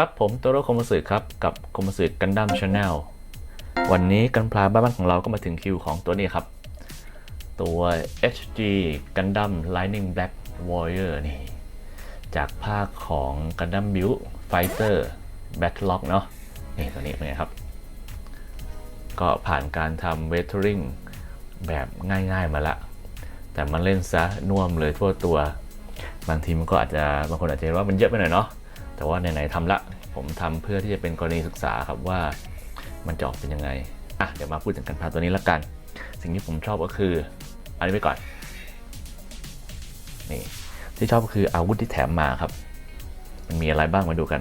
ครับ ผมโตโร่คมสึครับ กับคมสึกันดั้มชาแนลวันนี้กันพลาบ้านของเราก็มาถึงคิวของตัวนี้ครับ ตัว HG Gundam Lightning Black Warrior นี่ จากภาคของ Gundam Build Fighter Battlelog เนาะนี่ตัวนี้เป็นไงครับ ก็ผ่านการทำเวทเทอริงแบบง่ายๆมาละ แต่มันเล่นซะน่วมเลยทั่วตัว บางทีมันก็อาจจะบางคนอาจจะเห็นว่ามันเยอะไปหน่อยเนาะ แต่ว่าไหนๆทำละ ผมทำเพื่อที่จะเป็นกรณีศึกษาครับว่ามันจะออกเป็นยังไง อะ เดี๋ยวมาพูดถึงกันพาตัวนี้ละกัน สิ่งที่ผมชอบก็คือ อันนี้ไปก่อน นี่ ที่ชอบก็คืออาวุธที่แถมมาครับ มันมีอะไรบ้างมาดูกัน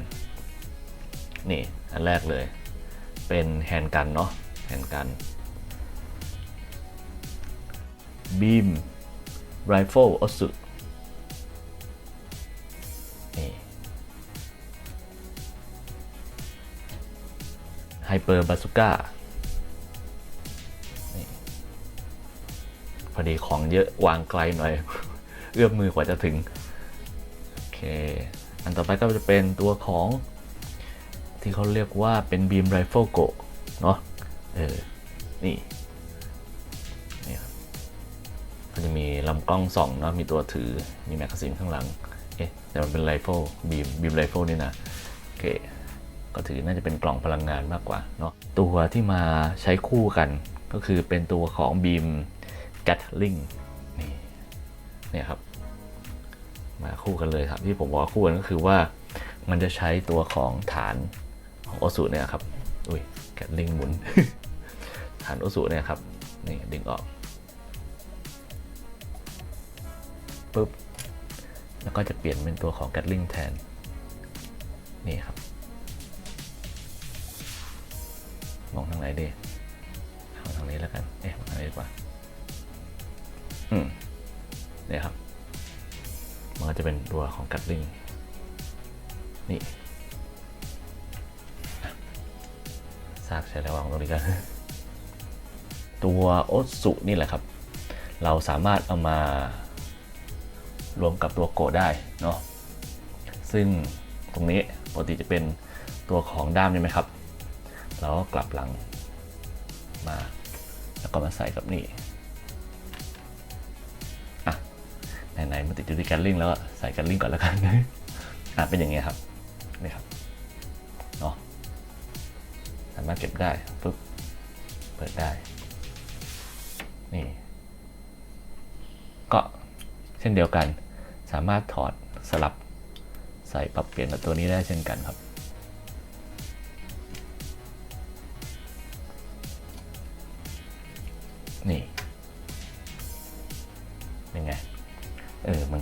นี่ อันแรกเลย เป็นแฮนด์กันเนาะ แฮนด์กัน บีมไรเฟิลออสุ ไฮเปอร์บาซูก้าพอดีของเยอะวางไกลหน่อย เอื้อมมือกว่าจะถึง โอเค อันต่อไปก็จะเป็นตัวของที่เขาเรียกว่าเป็นบีมไรเฟิลโกเนาะเออ นี่ นี่ครับก็จะมีลำกล้องส่องเนาะมีตัวถือ มีแมกกาซีนข้างหลัง เอ๊ะ แต่มันเป็นไรเฟิลบีมบีมไรเฟิลนี่นะ โอเค ก็ถือน่าจะเป็นกล่องพลังงานมากกว่าเนาะตัวที่มาใช้คู่กันก็คือเป็นตัวของบีมแกตลิงนี่เนี่ยครับ มาคู่กันเลยครับ ที่ผมบอกว่าคู่กันก็คือว่ามันจะใช้ตัวของฐานของโอสุเนี่ยครับอุ้ยแกตลิงหมุน ฐานโอสุเนี่ยครับนี่ดึงออกปุ๊บแล้วก็จะเปลี่ยนเป็นตัวของแกตลิงแทนนี่ครับ นดีเอาทางนี้แล้วกัน เอ๊ะทางนี้ดีกว่า อืมเนี่ยครับ มันก็จะเป็นตัวของกัดลิง นี่ซากใช้แล้ววางตรงนี้กัน ตัวโอสุนี่แหละครับ เราสามารถเอามารวมกับตัวโกได้เนาะ ซึ่งตรงนี้ปกติจะเป็นตัวของด้ามใช่ไหมครับเราก็กลับหลัง มา แล้วก็มาใส่กับนี่อะไหนๆมันติดอยู่ที่แกนลิงแล้วใส่แกนลิงก่อนแล้วกันอะเป็นอย่างเงี้ยครับนี่ครับเนาะสามารถเก็บได้ปุ๊บเปิดได้นี่ก็เช่นเดียวกัน สามารถถอดสลับใส่ปรับเปลี่ยนกับตัวนี้ได้เช่นกันครับ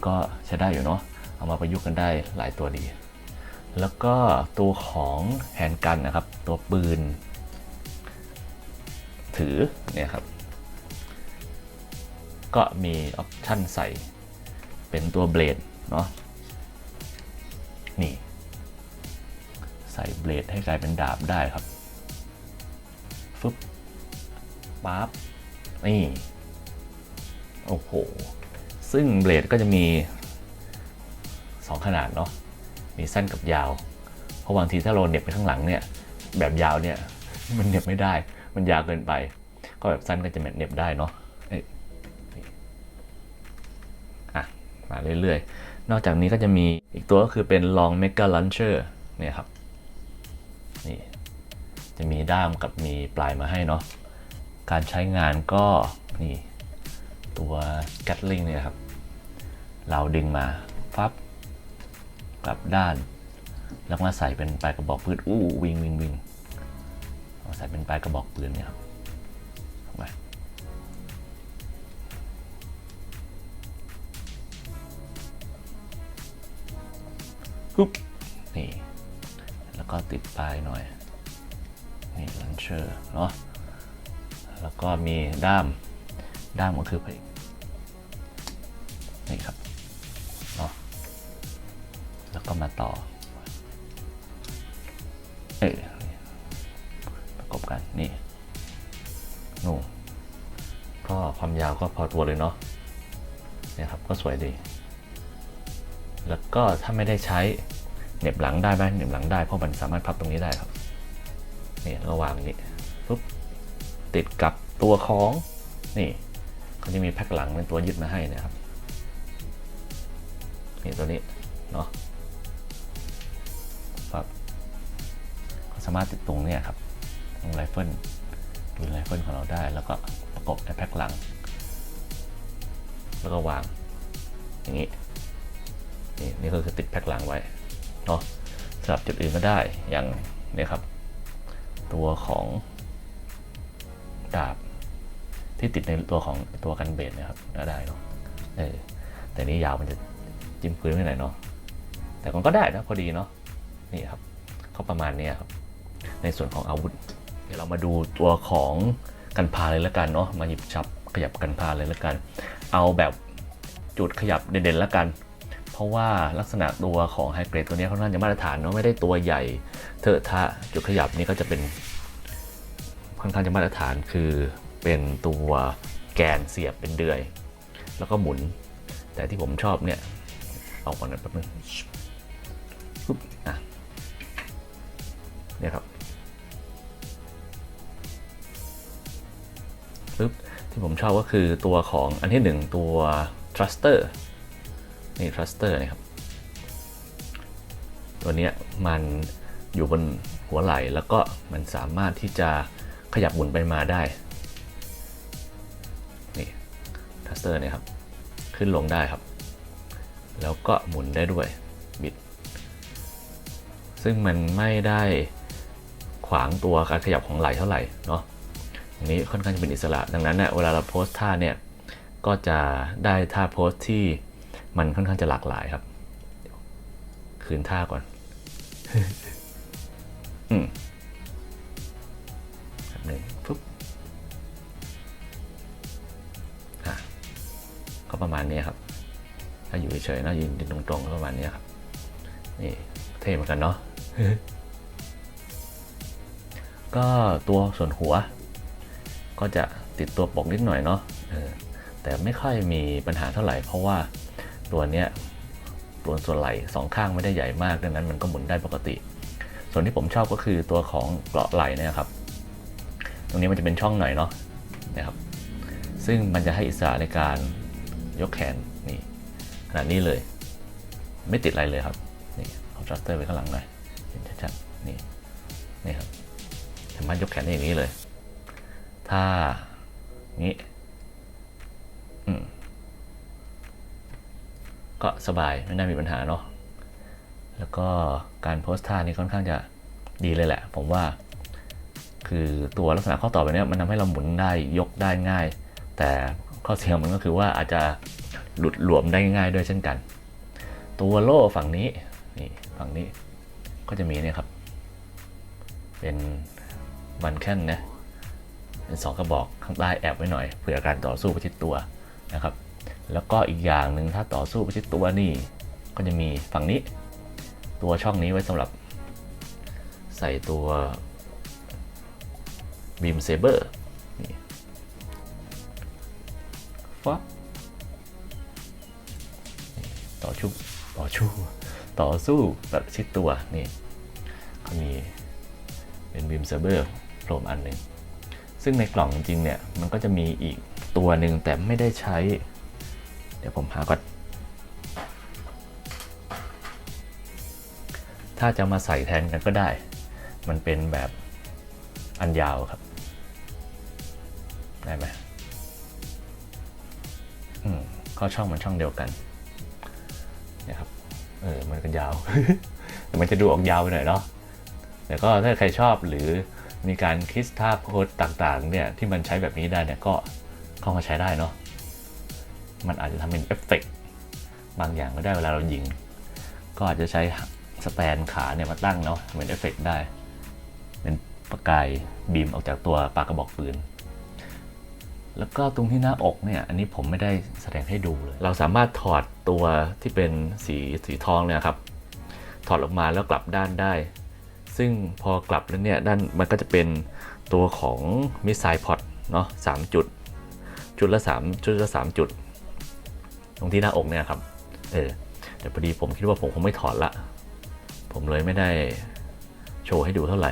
ก็ใช้ได้อยู่เนาะเอามาประยุกต์กันได้หลายตัวดี แล้วก็ตัวของแฮนด์กันนะครับ ตัวปืน ถือเนี่ยครับ ก็มีออปชั่นใส่เป็นตัวเบลดเนาะนี่ ใส่เบลดให้กลายเป็นดาบได้ครับปุ๊บปั๊บนี่ โอ้โห ซึ่งเบลดก็จะมี 2 ขนาดเนาะมีสั้นกับยาว เพราะบางทีถ้าเราเน็บไปข้างหลังเนี่ยแบบยาวเนี่ยมันเน็บไม่ได้มันยาวเกินไป ก็แบบสั้นก็จะเน็บได้เนาะเอ้ยอะมาเรื่อยๆ นอกจากนี้ก็จะมีอีกตัวก็คือเป็น long mega launcher เนี่ยครับนี่จะมีด้ามกับมีปลายมาให้เนาะการใช้งานก็นี่ ตัว Gatling เนี่ยครับ เราดึงมาฟับกลับด้าน แล้วมาใส่เป็นปลายกระบอกปืนอู้วิงวิงวิงเอาใส่เป็นปลายกระบอกปืนเนี่ยครับเข้าปุ๊บนี่ แล้วก็ติดปลายหน่อย นี่ลันเชอร์เนาะแล้วก็มีด้าม ด้ามก็คือไปนี่ครับเนาะแล้วก็มาต่อ เออประกบกัน นี่นู่นก็ความยาวก็พอตัวเลยเนาะเนี่ยครับก็สวยดี แล้วก็ถ้าไม่ได้ใช้เหน็บหลังได้ไหมเหน็บหลังได้เพราะมันสามารถพับตรงนี้ได้ครับนี่แล้วก็วางอย่างนี้ปุ๊บติดกับตัวของนี่ เขาจะมีแพ็คหลังเป็นตัวยึดมาให้นะครับนี่ตัวนี้เนาะครับก็สามารถติดตรงเนี้ยครับตรงไรเฟิลปืนไรเฟิลของเราได้ แล้วก็ประกบในแพ็คหลัง แล้วก็วางอย่างนี้นี่นี่ก็คือติดแพ็คหลังไว้เนาะสำหรับจุดอื่นก็ได้อย่างนี่ครับ ตัวของดาบ ที่ติดในตัวของตัวกันเบสเนะครับได้เนาะเออแต่นี้ยาวมันจะจิ้มพื้นไม่ไหนอยเนาะแต่มันก็ได้นะพอดีเนาะนี่ครับก็ประมาณนี้ครับในส่วนของอาวุธ เดี๋ยวเรามาดูตัวของกันพาเลยละกันเนาะมาหยิบจับขยับกันพาเลยละกัน เอาแบบจุดขยับเด่นๆละกัน เพราะว่าลักษณะตัวของไฮเกรดตัวนี้ค่อนข้าจะมาตรฐานเนาะไม่ได้ตัวใหญ่เถอะทะจุดขยับนี่ก็จะเป็นค่อนข้างจะมาตรฐานคือ เป็นตัวแกนเสียบเป็นเดือย แล้วก็หมุน แต่ที่ผมชอบเนี่ย เอาก่อนนะแป๊บนึงปุ๊บอะเนี่ยครับปุ๊บที่ผมชอบก็คือตัวของอันที่หนึ่งตัว thruster นี่ thruster นะครับ ตัวเนี้ยมันอยู่บนหัวไหล่แล้วก็มันสามารถที่จะขยับหมุนไปมาได้ อร์เนี่ยครับ ขึ้นลงได้ครับ แล้วก็หมุนได้ด้วยบิด ซึ่งมันไม่ได้ขวางตัวการขยับของไหล่เท่าไหร่เนาะอันนี้ค่อนข้างจะเป็นอิสระ ดังนั้นเนี่ยเวลาเราโพสท่าเนี่ยก็จะได้ท่าโพสที่มันค่อนข้างจะหลากหลายครับ คืนท่าก่อน อืม เฉยๆนะยืนตรงๆประมาณนี้ครับนี่เท่เหมือนกันเนาะก็ตัวส่วนหัว ก็จะติดตัวปกนิดหน่อยเนาะแต่ไม่ค่อยมีปัญหาเท่าไหร่ เพราะว่าตัวเนี้ยตัวส่วนไหล่สองข้างไม่ได้ใหญ่มากดังนั้นมันก็หมุนได้ปกติ ส่วนที่ผมชอบก็คือตัวของเกราะไหล่เนะครับ ตรงนี้มันจะเป็นช่องหน่อยเนาะนะครับ ซึ่งมันจะให้อิสระในการยกแขน นี่ขนาดนี้เลย ไม่ติดอะไรเลยครับนี่เอาจัตเตอร์ไปข้างหลังหน่อยเห็นชัดๆนี่นี่ครับสามารถยกแขนได้อย่างนี้เลย ถ้างี้ก็สบายไม่น่ามีปัญหาเนาะแล้วก็การโพสท่านี่ค่อนข้างจะดีเลยแหละ ผมว่า คือตัวลักษณะข้อต่อแบบเนี้ยมันทำให้เราหมุนได้ยกได้ง่าย แต่ข้อเสียมันก็คือว่าอาจจะ หลุดหลวมได้ง่ายด้วยเช่นกัน ตัวโล่ฝั่งนี้นี่ฝั่งนี้ก็จะมีเนี่ยครับ เป็นวันแค่นนะเป็นสองกระบอกข้างใต้แอบไว้หน่อยเผื่อการต่อสู้ประชิดตัวนะครับ แล้วก็อีกอย่างหนึ่งถ้าต่อสู้ประชิดตัวนี่ ก็จะมีฝั่งนี้ ตัวช่องนี้ไว้สำหรับ ใส่ตัวบีมเซเบอร์นี่ฟับนี่ ต่อชุบต่อชู้ต่อสู้แบบชิดตัวนี่เขามีเป็นบีมเซเบอร์โผล่มอันหนึ่งซึ่งในกล่องจริงเนี่ยมันก็จะมีอีกตัวหนึ่งแต่ไม่ได้ใช้ เดี๋ยวผมหาก่อนถ้าจะมาใส่แทนกันก็ได้ มันเป็นแบบอันยาวครับ ได้ไหมอืมก็ช่องมันช่องเดียวกัน เออมันก็ยาว แต่มันจะดูออกยาวไปหน่อยเนาะแต่ก็ถ้าใครชอบหรือมีการคิดท่าโพสต่างๆเนี่ยที่มันใช้แบบนี้ได้เนี่ยก็เข้ามาใช้ได้เนาะมันอาจจะทำเป็นเอฟเฟกต์บางอย่างก็ได้เวลาเรายิง ก็อาจจะใช้สแตนขาเนี่ยมาตั้งเนาะเหมือนเอฟเฟกต์ได้ เป็นประกายบีมออกจากตัวปากกระบอกปืน แล้วก็ตรงที่หน้าอกเนี่ย อันนี้ผมไม่ได้แสดงให้ดูเลย เราสามารถถอดตัวที่เป็นสีสีทองเนี่ยครับ ถอดออกมาแล้วกลับด้านได้ ซึ่งพอกลับแล้วเนี่ยด้านมันก็จะเป็นตัวของมิสไซล์พอตเนาะสามจุด จุดละสามจุดละสามจุด ตรงที่หน้าอกเนี่ยครับ เออ แต่พอดีผมคิดว่าผมคงไม่ถอดละ ผมเลยไม่ได้โชว์ให้ดูเท่าไหร่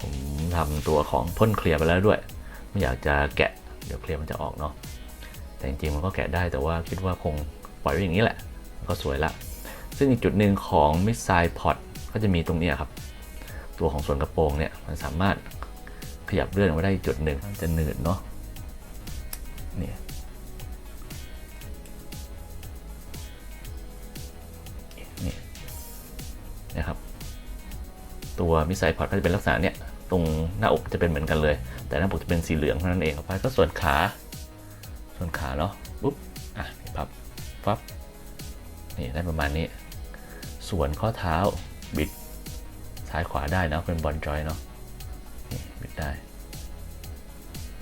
ผมทำตัวของพ่นเคลียร์ไปแล้วด้วย ไม่อยากจะแกะ เดี๋ยวเคลียร์มันจะออกเนาะแต่จริงๆมันก็แกะได้แต่ว่าคิดว่าคงปล่อยไว้อย่างนี้แหละ ก็สวยละ ซึ่งอีกจุดหนึ่งของมิสไซล์พอตก็จะมีตรงนี้ครับ ตัวของส่วนกระโปรงเนี่ยมันสามารถขยับเลื่อนไว้ได้จุดหนึ่งจะหนืดเนาะเนี่ยนี่นะครับ ตัวมิสไซล์พอร์ตก็จะเป็นลักษณะเนี้ย ตรงหน้าอกจะเป็นเหมือนกันเลย แต่หน้าอกจะเป็นสีเหลืองเท่านั้นเองครับไปก็ส่วนขา ส่วนขาเนาะปุ๊บอะนี่พับฟับนี่ได้ประมาณนี้ ส่วนข้อเท้าบิดซ้ายขวาได้นะเป็นบอลจอยเนาะนี่บิดได้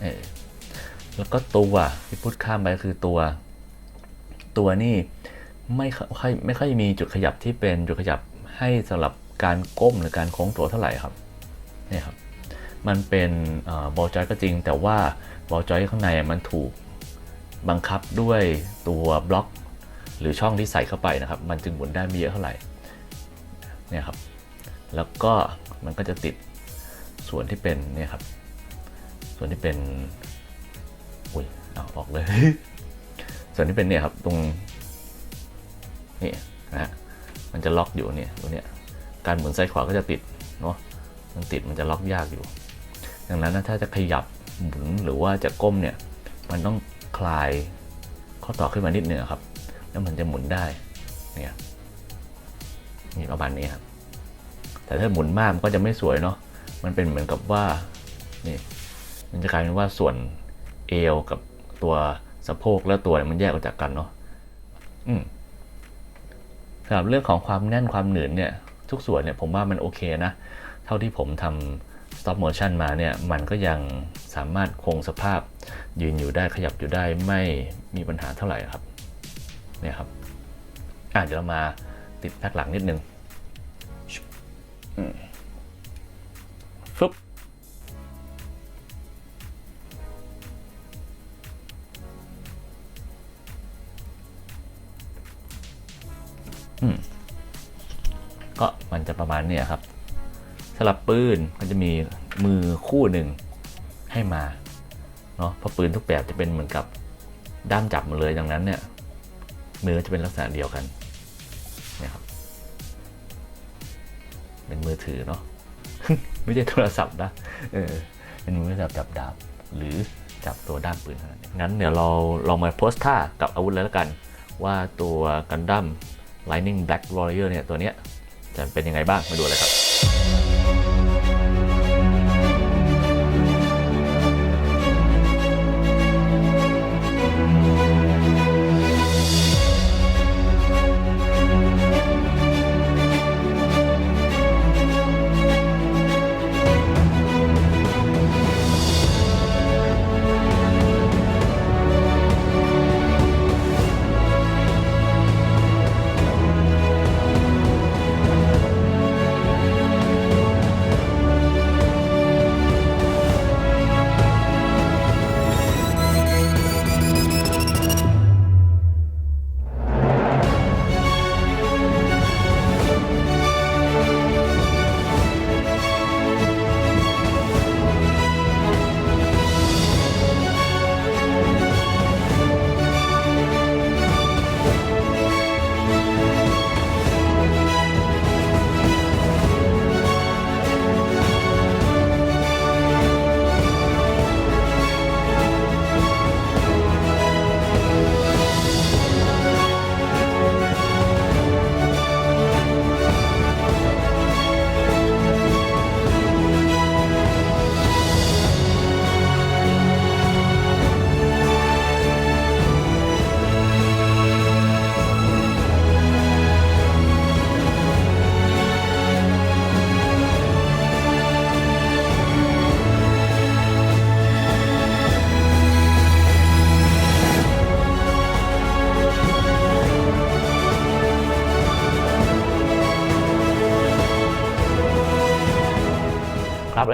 เออแล้วก็ตัวที่พูดข้ามไปคือตัว ตัวนี่ไม่ค่อยไม่ค่อยมีจุดขยับที่เป็นจุดขยับให้สำหรับการก้มหรือการโค้งตัวเท่าไหร่ครับ เนี่ยครับมันเป็นบอลจอยก็จริง แต่ว่าบอลจอยข้างในมันถูกบังคับด้วยตัวบล็อก หรือช่องที่ใส่เข้าไปนะครับ มันจึงหมุนได้ไม่เยอะเท่าไหร่เนี่ยครับแล้วก็มันก็จะติดส่วนที่เป็นเนี่ยครับ ส่วนที่เป็นอุ้ยเอาออกเลย ส่วนที่เป็นเนี่ยครับตรงนี่นะฮะมันจะล็อกอยู่เนี่ยตัวเนี้ยการหมุนซ้ายขวาก็จะติดเนาะ มันติดมันจะล็อกยากอยู่ ดังนั้นนะถ้าจะขยับหมุนหรือว่าจะก้มเนี่ย มันต้องคลายข้อต่อขึ้นมานิดนึงครับ แล้วมันจะหมุนได้เนี่ยนี่ประมาณนี้ครับ แต่ถ้าหมุนมากมันก็จะไม่สวยเนาะ มันเป็นเหมือนกับว่า นี่ มันจะกลายเป็นว่าส่วนเอวกับตัวสะโพกและตัวเนี่ยมันแยกออกจากกันเนาะ อืมสำหรับเรื่องของความแน่นความหนืดเนี่ย ทุกส่วนเนี่ยผมว่ามันโอเคนะ เท่าที่ผมทำ stop motion มาเนี่ย มันก็ยังสามารถคงสภาพยืนอยู่ได้ขยับอยู่ได้ไม่มีปัญหาเท่าไหร่ครับ เนี่ยครับอะเดี๋ยวเรามาติดแพ็กหลังนิดนึงอืมฟึบอืมก็มันจะประมาณเนี้ยครับ สลับปืนก็จะมีมือคู่หนึ่งให้มาเนาะเพราะปืนทุกแบบจะเป็นเหมือนกับด้ามจับหมดเลยดังนั้นเนี่ยมือจะเป็นลักษณะเดียวกันนี่ยครับเป็นมือถือเนาะไม่ใช่โทรศัพท์นะเออเป็นมือจับจับดาบหรือจับตัวด้ามปืนเท่านั้นงั้นเดี๋ยวเราลองมาโพสท่ากับอาวุธเลยแล้วกัน ว่าตัวกันดั้ม Lightning Black Warrior เนี่ยตัวเนี้ยจะเป็นยังไงบ้างมาดูเลยครับ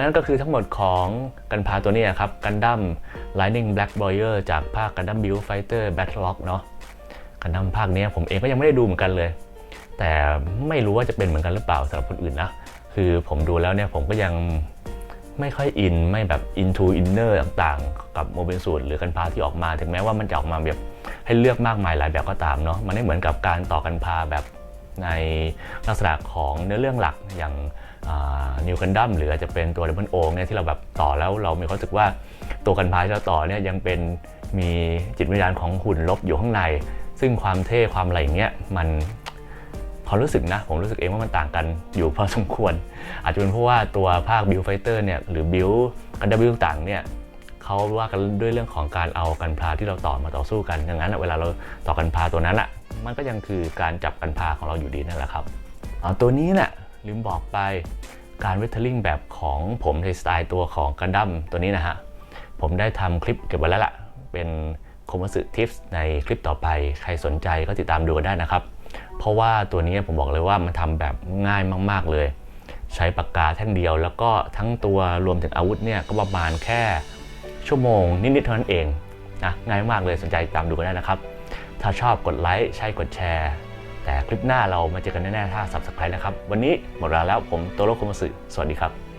นั่นก็คือทั้งหมดของกันพาตัวนี้ครับกันดั้ม Lightning Black Boyer จากภาคกันดั้ม Build Fighter Battle เนาะกันดั้มภาคนี้ผมเองก็ยังไม่ได้ดูเหมือนกันเลย แต่ไม่รู้ว่าจะเป็นเหมือนกันหรือเปล่าสำหรับคนอื่นนะ คือผมดูแล้วเนี่ยผมก็ยังไม่ค่อยอินไม่แบบ into inner ต่างๆ กับโมเบ l สูตรหรือกันพาที่ออกมา ถึงแม้ว่ามันจะออกมาแบบให้เลือกมากมายหลายแบบก็ตามเนาะมันไม่เหมือนกับการต่อกันพาแบบในลักษณะของเนื้อเรื่องหลักอย่าง นิวกันดัมหรืออาจจะเป็นตัวดับเบิลโอเนี่ยที่เราแบบต่อแล้วเรามีความรู้สึกว่าตัวกันพายที่เราต่อเนี่ยยังเป็นมีจิตวิญญาณของหุ่นลบอยู่ข้างใน ซึ่งความเท่ความอะไรอย่างเงี้ยมันความรู้สึกนะ ผมรู้สึกเองว่ามันต่างกันอยู่พอสมควร อาจจะเป็นเพราะว่าตัวภาค Build Fighter เนี่ยหรือ Build กันดับบิลต่างเนี่ยเขาว่ากันด้วยเรื่องของการเอากันพาที่เราต่อมาต่อสู้กันดังนั้นเวลาเราต่อกันพาตัวนั้นอะมันก็ยังคือการจับกันพาของเราอยู่ดีนั่นแหละครับเอตัวนี้น่ะ ลืมบอกไปการเวทเทอร์ลิงแบบของผมในสไตล์ตัวของกันดั้มตัวนี้นะฮะ ผมได้ทำคลิปเก็บไว้แล้วล่ะ เป็นคมสึทิปส์ในคลิปต่อไป ใครสนใจก็ติดตามดูกันได้นะครับ เพราะว่าตัวนี้ผมบอกเลยว่ามันทำแบบง่ายมาก ๆ เลย ใช้ปากกาแท่งเดียว แล้วก็ทั้งตัวรวมถึงอาวุธเนี่ยก็ประมาณแค่ชั่วโมงนิดๆเท่านั้นเองนะง่ายมากเลยสนใจตามดูกันได้นะครับ ถ้าชอบกดไลค์ใช่กดแชร์ แต่คลิปหน้าเรามาเจอกันแน่ๆถ้า Subscribe นะครับ วันนี้หมดเวลาแล้วผมโตโรโคมสึสวัสดีครับ